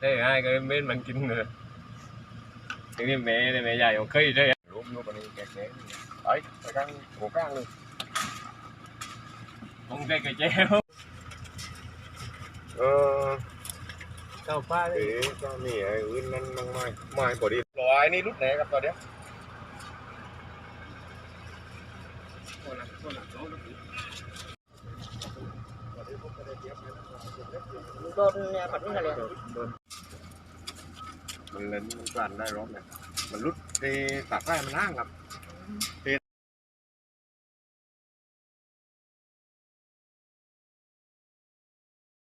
ใช่ให้ก็เม็ดมันกินเลยทีนี้แม่เนี่ยแม่ใหญ่ของเคยใช่รูปรูปอันนี้แกะแกะไอ้ไปกลางหัวกลางเลยคงได้กระเจ้าเออเข้าป้าเลเอ๋ยก็นี่ไอ้อื่นนั่นนั่งไม้ไม้พอดีรอยนี่รุดไหนครับตอนเนี้ย โดนเนี่ยแนี้เลโดนมันเลนมันกลั่นได้ร้องเนี่ยมันรุดเทตากได้มันห้างครับเท